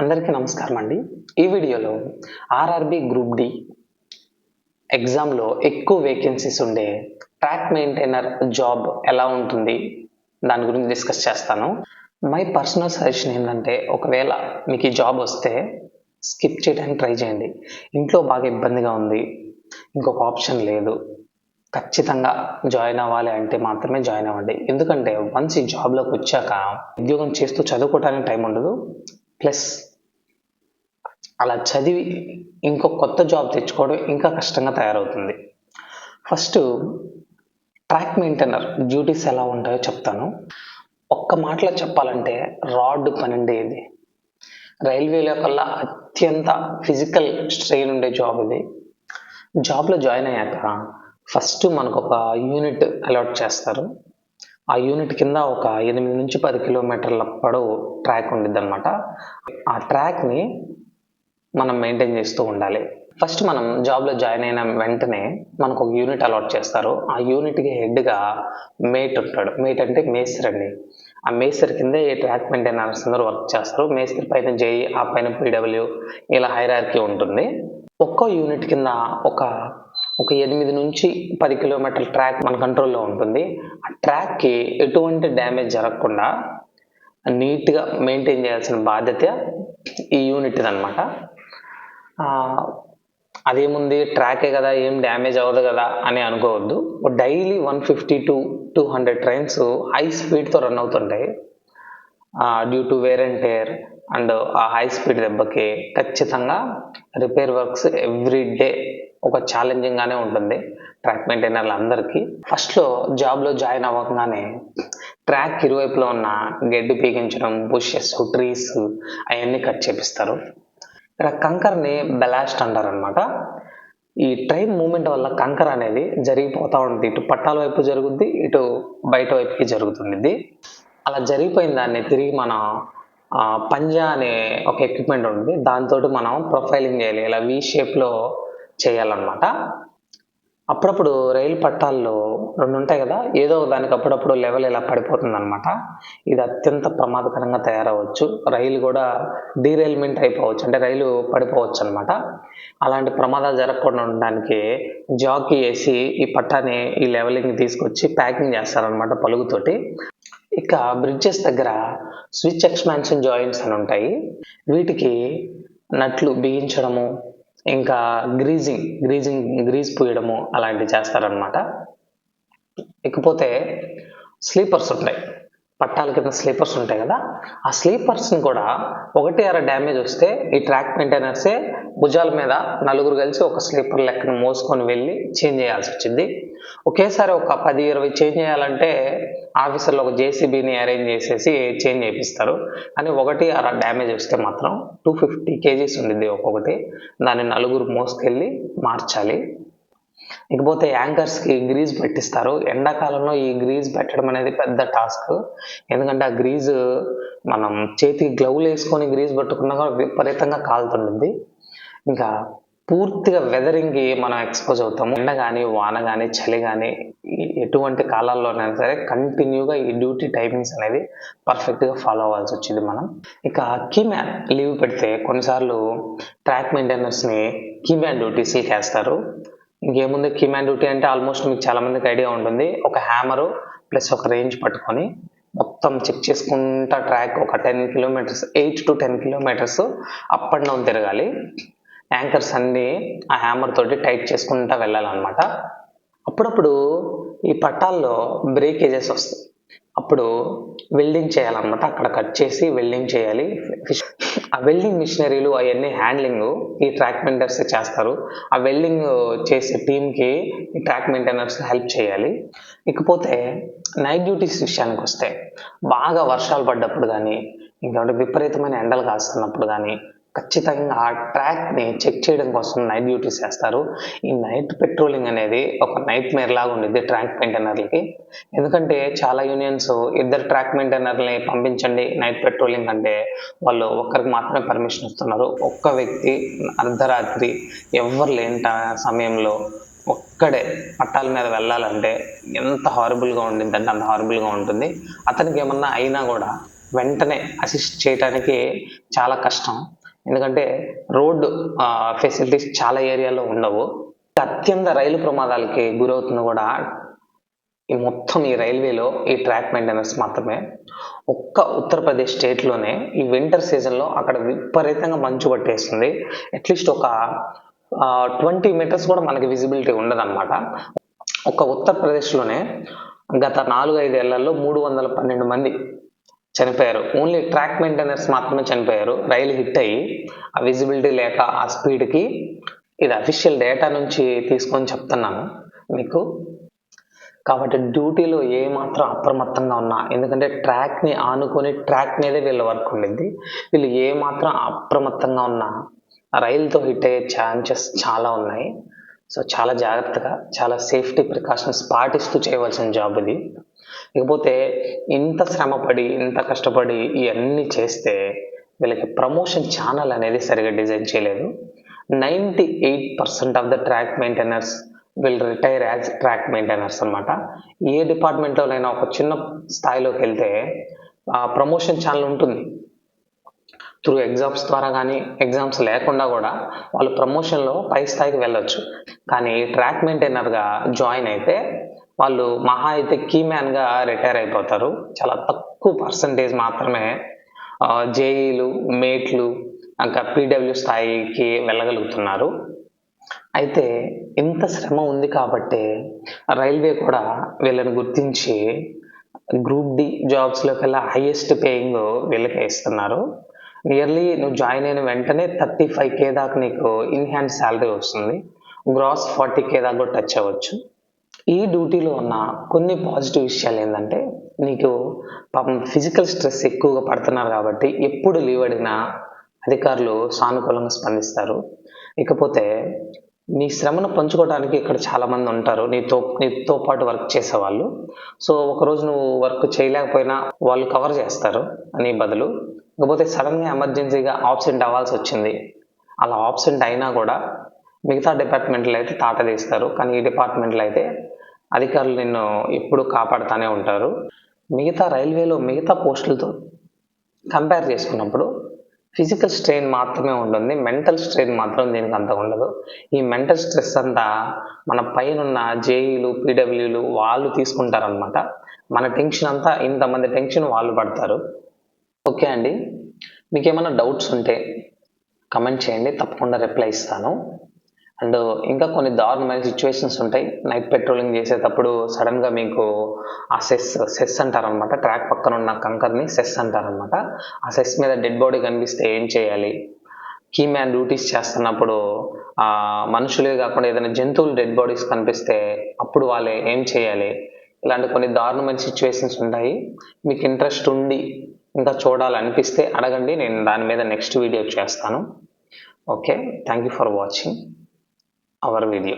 అందరికీ నమస్కారం అండి. ఈ వీడియోలో ఆర్ఆర్బి గ్రూప్ డి ఎగ్జామ్లో ఎక్కువ వేకెన్సీస్ ఉండే ట్రాక్ మెయింటైనర్ జాబ్ ఎలా ఉంటుంది? దాని గురించి డిస్కస్ చేస్తాను. మై పర్సనల్ సజెషన్ ఏంటంటే ఒకవేళ మీకు ఈ జాబ్ వస్తే స్కిప్ చేయడానికి ట్రై చేయండి. ఇంట్లో బాగా ఇబ్బందిగా ఉంది. ఇంకొక ఆప్షన్ లేదు. ఖచ్చితంగా జాయిన్ అవ్వాలి అంటే మాత్రమే జాయిన్ అవ్వండి. ఎందుకంటే వన్స్ ఈ జాబ్లోకి వచ్చాక ఉద్యోగం చేస్తూ చదువుకోవడానికి టైం ఉండదు. ప్లస్ అలా చదివి ఇంకో కొత్త జాబ్ తెచ్చుకోవడం ఇంకా కష్టంగా తయారవుతుంది. ఫస్ట్ ట్రాక్ మెయింటైనర్ డ్యూటీస్ ఎలా ఉంటాయో చెప్తాను. ఒక్క మాటలో చెప్పాలంటే రాడ్ పనండి ఇది రైల్వేలో కల్లా అత్యంత ఫిజికల్ స్ట్రెయిన్ ఉండే జాబ్ ఇది. జాబ్లో జాయిన్ అయ్యాక ఫస్ట్ మనకు ఒక యూనిట్ అలాట్ చేస్తారు. ఆ యూనిట్ కింద ఒక ఎనిమిది నుంచి పది కిలోమీటర్ల పొడవు ట్రాక్ ఉండిద్ది అనమాట ఆ ట్రాక్ని మనం మెయింటైన్ చేస్తూ ఉండాలి. ఫస్ట్ మనం జాబ్లో జాయిన్ అయిన వెంటనే మనకు ఒక యూనిట్ అలాట్ చేస్తారు. ఆ యూనిట్కి హెడ్గా మేట్ ఉంటాడు. మేట్ అంటే మేస్త్రి అండి. ఆ మేస్త్రి కింద ఈ ట్రాక్ మెయింటెనర్స్ అందరూ వర్క్ చేస్తారు. మేస్త్రి పైన జేఈ ఆ పైన పీడబ్ల్యూ ఇలా హైరార్కీ ఉంటుంది. ఒక్కో యూనిట్ కింద ఒక ఒక ఎనిమిది నుంచి పది కిలోమీటర్ల ట్రాక్ మన కంట్రోల్లో ఉంటుంది. ఆ ట్రాక్కి ఎటువంటి డ్యామేజ్ జరగకుండా నీట్గా మెయింటైన్ చేయాల్సిన బాధ్యత ఈ యూనిట్ది అనమాట అదేముంది? ట్రాకే కదా ఏం డ్యామేజ్ అవ్వదు కదా అని అనుకోవద్దు. Daily one fifty to two hundred trains high స్పీడ్తో రన్ అవుతుంటాయి. Due to wear and tear. And ఆ హై స్పీడ్ దెబ్బకి ఖచ్చితంగా రిపేర్ వర్క్స్ ఎవ్రీ డే ఒక ఛాలెంజింగ్గానే ఉంటుంది ట్రాక్ మెయింటైనర్లు అందరికీ. ఫస్ట్లో జాబ్లో జాయిన్ అవ్వగానే ట్రాక్ ఇరువైపులో ఉన్న గడ్డి పీకించడం బుషెస్ ట్రీస్ అవన్నీ కట్ చేపిస్తారు. ఇక్కడ కంకర్ని బెలాస్ట్ అంటారు అనమాట ఈ ట్రైన్ మూమెంట్ వల్ల కంకర్ అనేది జరిగిపోతూ ఉంటుంది. ఇటు పట్టాల వైపు జరుగుద్ది ఇటు బయట వైపుకి జరుగుతుంది అలా జరిగిపోయిన దాన్ని తిరిగి మనం పంజా అనే ఒక ఎక్విప్మెంట్ ఉంది దాంతో మనం ప్రొఫైలింగ్ చేయాలి. ఇలా వి షేప్లో చేయాలన్నమాట. అప్పుడప్పుడు రైలు పట్టాల్లో రెండు ఉంటాయి కదా ఏదో దానికి అప్పుడప్పుడు లెవెల్ ఇలా పడిపోతుంది అనమాట ఇది అత్యంత ప్రమాదకరంగా తయారవచ్చు రైలు కూడా డీరైల్మెంట్ అయిపోవచ్చు. అంటే రైలు పడిపోవచ్చు అనమాట అలాంటి ప్రమాదాలు జరగకుండా ఉండడానికి జాకీ వేసి ఈ పట్టాని ఈ లెవెలింగ్ తీసుకొచ్చి ప్యాకింగ్ చేస్తారనమాట పలుగుతోటి. ఇక బ్రిడ్జెస్ దగ్గర స్విచ్ ఎక్స్పాన్షన్ జాయింట్స్ అని ఉంటాయి. వీటికి నట్లు బిగించడము ఇంకా గ్రీజింగ్ గ్రీజింగ్ గ్రీజ్ పూయడము అలాంటివి చేస్తారనమాట ఇకపోతే స్లీపర్స్ ఉంటాయి. పట్టాల కింద స్లీపర్స్ ఉంటాయి కదా ఆ స్లీపర్స్ని కూడా ఒకటి అర డ్యామేజ్ వస్తే ఈ ట్రాక్ మెయింటైనర్సే భుజాల మీద నలుగురు కలిసి ఒక స్లీపర్ లెక్కను మోసుకొని వెళ్ళి చేంజ్ చేయాల్సి వచ్చింది. ఒకేసారి ఒక పది ఇరవై చేంజ్ చేయాలంటే ఆఫీసర్లు ఒక జేసీబీని అరేంజ్ చేసేసి చేంజ్ చేపిస్తారు. కానీ ఒకటి అర డ్యామేజ్ వస్తే మాత్రం టూ ఫిఫ్టీ కేజీస్ ఉండిద్ది ఒక్కొక్కటి. దాన్ని నలుగురు మోసుకెళ్ళి మార్చాలి. ఇకపోతే యాంకర్స్కి గ్రీజ్ పెట్టిస్తారు. ఎండాకాలంలో ఈ గ్రీజ్ పెట్టడం అనేది పెద్ద టాస్క్. ఎందుకంటే ఆ గ్రీజ్ మనం చేతికి గ్లౌలు వేసుకొని గ్రీజ్ పట్టుకున్నా కూడా విపరీతంగా కాలుతుంటుంది. ఇంకా పూర్తిగా వెదరింగ్కి మనం ఎక్స్పోజ్ అవుతాము. ఎండ కానీ వాన కానీ చలి కానీ ఎటువంటి కాలాల్లోనైనా సరే కంటిన్యూగా ఈ డ్యూటీ టైమింగ్స్ అనేది పర్ఫెక్ట్గా ఫాలో అవ్వాల్సి వచ్చింది మనం. ఇక కీమ్యాన్ లీవ్ పెడితే కొన్నిసార్లు ట్రాక్ మెయింటెనెన్స్ని కీమ్యాన్ డ్యూటీస్కి వేస్తారు ఇంకేముంది? కీమ్యాన్ డ్యూటీ అంటే ఆల్మోస్ట్ మీకు చాలా మందికి ఐడియా ఉంటుంది. ఒక హ్యామరు ప్లస్ ఒక రేంజ్ పట్టుకొని మొత్తం చెక్ చేసుకుంటా ట్రాక్ ఒక ten kilometres eight to ten kilometres up and down తిరగాలి. యాంకర్స్ అన్నీ ఆ హ్యామర్ తోటి టైట్ చేసుకుంటా వెళ్ళాలన్నమాట. అప్పుడప్పుడు ఈ పట్టాల్లో బ్రేకేజెస్ వస్తాయి. అప్పుడు వెల్డింగ్ చేయాలన్నమాట. అక్కడ కట్ చేసి వెల్డింగ్ చేయాలి. ఆ వెల్డింగ్ మిషనరీలు అవన్నీ హ్యాండ్లింగ్ ఈ ట్రాక్ మెయింటైనర్స్ చేస్తారు. ఆ వెల్డింగ్ చేసే టీంకి ఈ ట్రాక్ మెయింటైనర్స్ హెల్ప్ చేయాలి. ఇకపోతే నైట్ డ్యూటీస్ విషయానికి వస్తే బాగా వర్షాలు పడ్డప్పుడు కానీ ఇంకా విపరీతమైన ఎండలు కాస్తున్నప్పుడు కానీ ఖచ్చితంగా ఆ ట్రాక్ని చెక్ చేయడం కోసం నైట్ డ్యూటీస్ చేస్తారు. ఈ నైట్ పెట్రోలింగ్ అనేది ఒక నైట్ మేర్ లాగా ఉండేది ట్రాక్ మెయింటైనర్లకి ఎందుకంటే చాలా యూనియన్స్ ఇద్దరు ట్రాక్ మెయింటైనర్ని పంపించండి నైట్ పెట్రోలింగ్ అంటే వాళ్ళు ఒక్కరికి మాత్రమే పర్మిషన్ ఇస్తున్నారు. ఒక్క వ్యక్తి అర్ధరాత్రి ఎవరు లేని సమయంలో ఒక్కడే పట్టాల మీద వెళ్ళాలంటే ఎంత హారబుల్గా ఉండిందంటే అంత హారబుల్గా ఉంటుంది. అతనికి ఏమన్నా అయినా కూడా వెంటనే అసిస్ట్ చేయడానికి చాలా కష్టం. ఎందుకంటే రోడ్డు ఫెసిలిటీస్ చాలా ఏరియాలో ఉండవు. అత్యంత రైలు ప్రమాదాలకి గురవుతుంది కూడా ఈ మొత్తం ఈ రైల్వేలో ఈ ట్రాక్ మెయింటెనెన్స్ మాత్రమే. ఒక్క ఉత్తరప్రదేశ్ స్టేట్లోనే ఈ వింటర్ సీజన్లో అక్కడ విపరీతంగా మంచు పట్టేస్తుంది. అట్లీస్ట్ ఒక ట్వంటీ మీటర్స్ కూడా మనకి విజిబిలిటీ ఉండదన్నమాట. ఒక్క ఉత్తరప్రదేశ్లోనే గత నాలుగు ఐదు ఏళ్ళలో మూడు వందల పన్నెండు మంది చనిపోయారు. ఓన్లీ ట్రాక్ మెయింటెనర్స్ మాత్రమే చనిపోయారు. రైలు హిట్ అయ్యి ఆ విజిబిలిటీ లేక ఆ స్పీడ్కి ఇది అఫీషియల్ డేటా నుంచి తీసుకొని చెప్తున్నాను మీకు. కాబట్టి డ్యూటీలో ఏమాత్రం అప్రమత్తంగా ఉన్నా ఎందుకంటే ట్రాక్ని ఆనుకొని ట్రాక్ మీదే వీళ్ళ వర్క్ ఉండింది వీళ్ళు ఏమాత్రం అప్రమత్తంగా ఉన్నా రైలుతో హిట్ అయ్యే ఛాన్సెస్ చాలా ఉన్నాయి. సో చాలా జాగ్రత్తగా చాలా సేఫ్టీ ప్రికాషన్స్ పాటిస్తూ చేయవలసిన జాబ్ ఇది. ఇకపోతే ఇంత శ్రమపడి ఇంత కష్టపడి ఇవన్నీ చేస్తే వీళ్ళకి ప్రమోషన్ ఛానల్ అనేది సరిగా డిజైన్ చేయలేదు. Ninety eight percent of the track maintainers will retire as track maintainers అనమాట ఏ డిపార్ట్మెంట్లోనైనా ఒక చిన్న స్థాయిలోకి వెళ్తే ప్రమోషన్ ఛానల్ ఉంటుంది. త్రూ ఎగ్జామ్స్ ద్వారా కానీ ఎగ్జామ్స్ లేకుండా కూడా వాళ్ళు ప్రమోషన్లో పై స్థాయికి వెళ్ళొచ్చు. కానీ ట్రాక్ మెయింటైనర్గా జాయిన్ అయితే వాళ్ళు మహా అయితే కీ మ్యాన్గా రిటైర్ అయిపోతారు. చాలా తక్కువ పర్సంటేజ్ మాత్రమే జేఈలు మేట్లు ఇంకా పీడబ్ల్యూ స్థాయికి వెళ్ళగలుగుతున్నారు. అయితే ఇంత శ్రమ ఉంది కాబట్టి రైల్వే కూడా వీళ్ళని గుర్తించి గ్రూప్ డి జాబ్స్లోకి వెళ్ళి హైయెస్ట్ పేయింగ్ వీళ్ళకి ఇస్తున్నారు. నియర్లీ నువ్వు జాయిన్ అయిన వెంటనే థర్టీ ఫైవ్ కే దాకా నీకు ఇన్ హ్యాండ్ శాలరీ వస్తుంది. గ్రాస్ ఫార్టీ కే దాకా కూడా టచ్ అవ్వచ్చు. ఈ డ్యూటీలో ఉన్న కొన్ని పాజిటివ్ విషయాలు ఏంటంటే నీకు పాపం ఫిజికల్ స్ట్రెస్ ఎక్కువగా పడుతున్నారు కాబట్టి ఎప్పుడు లీవ్ అడిగినా అధికారులు సానుకూలంగా స్పందిస్తారు. ఇకపోతే నీ శ్రమను పంచుకోవడానికి ఇక్కడ చాలామంది ఉంటారు. నీతో నీతో పాటు వర్క్ చేసేవాళ్ళు. సో ఒకరోజు నువ్వు వర్క్ చేయలేకపోయినా వాళ్ళు కవర్ చేస్తారు నీ బదులు. ఇకపోతే సడన్గా ఎమర్జెన్సీగా ఆబ్సెంట్ అవ్వాల్సి వచ్చింది. అలా ఆబ్సెంట్ అయినా కూడా మిగతా డిపార్ట్మెంట్లో అయితే తాట తీస్తారు. కానీ ఈ డిపార్ట్మెంట్లో అయితే అధికారులు నిన్ను ఎప్పుడు కాపాడుతూనే ఉంటారు. మిగతా రైల్వేలో మిగతా పోస్టులతో కంపేర్ చేసుకున్నప్పుడు ఫిజికల్ స్ట్రెయిన్ మాత్రమే ఉంటుంది. మెంటల్ స్ట్రెయిన్ మాత్రం దీనికి అంత ఉండదు. ఈ మెంటల్ స్ట్రెస్ అంతా మన పైన జేఈలు పీడబ్ల్యూలు వాళ్ళు తీసుకుంటారనమాట మన టెన్షన్ అంతా ఇంతమంది టెన్షన్ వాళ్ళు పడతారు. ఓకే అండి. మీకు ఏమైనా డౌట్స్ ఉంటే కమెంట్ చేయండి. తప్పకుండా రిప్లై ఇస్తాను. అండ్ ఇంకా కొన్ని దారుణమైన సిచ్యువేషన్స్ ఉంటాయి. నైట్ పెట్రోలింగ్ చేసేటప్పుడు సడన్గా మీకు ఆ సెస్ సెస్ అంటారనమాట ట్రాక్ పక్కన ఉన్న కంకర్ని సెస్ అంటారనమాట ఆ సెస్ మీద డెడ్ బాడీ కనిపిస్తే ఏం చేయాలి? కీ మ్యాన్ డ్యూటీస్ చేస్తున్నప్పుడు ఆ మనుషులే కాకుండా ఏదైనా జంతువులు డెడ్ బాడీస్ కనిపిస్తే అప్పుడు వాళ్ళే ఏం చేయాలి? ఇలాంటి కొన్ని దారుణమైన సిచ్యువేషన్స్ ఉంటాయి. మీకు ఇంట్రెస్ట్ ఉండి ఇంకా చూడాలనిపిస్తే అడగండి. నేను దాని మీద నెక్స్ట్ వీడియో చేస్తాను. Okay thank you for watching our video.